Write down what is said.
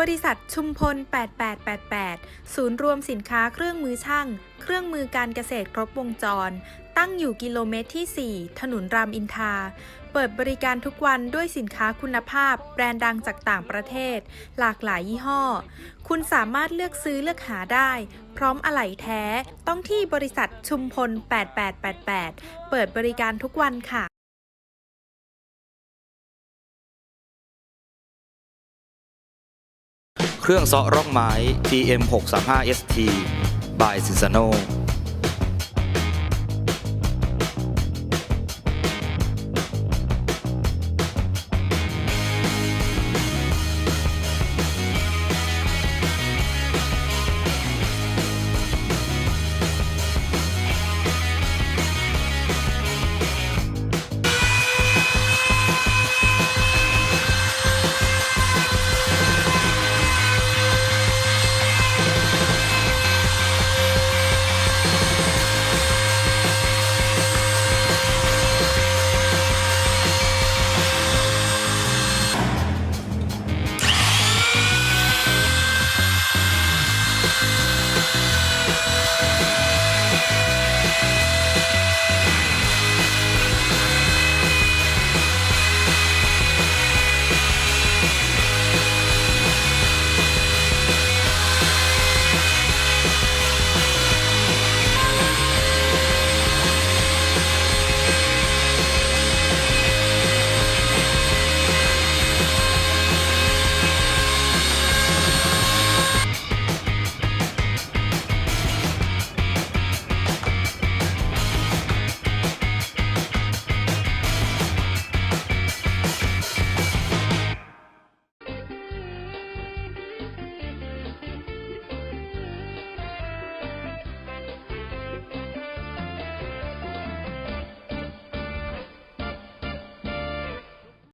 บริษัทชุมพล 8888 ศูนย์รวมสินค้าเครื่องมือช่าง เครื่องมือการเกษตรครบวงจร ตั้งอยู่กิโลเมตรที่ 4 ถนนรามอินทราเปิดบริการทุกวันด้วยสินค้าคุณภาพ แบรนด์ดังจากต่างประเทศ หลากหลายยี่ห้อ คุณสามารถเลือกซื้อเลือกหาได้ พร้อมอะไหล่แท้ ต้องที่บริษัทชุมพล 8888 เปิดบริการทุกวันค่ะ เครื่องเซาะร่องไม้ TM 635 ST by Sisono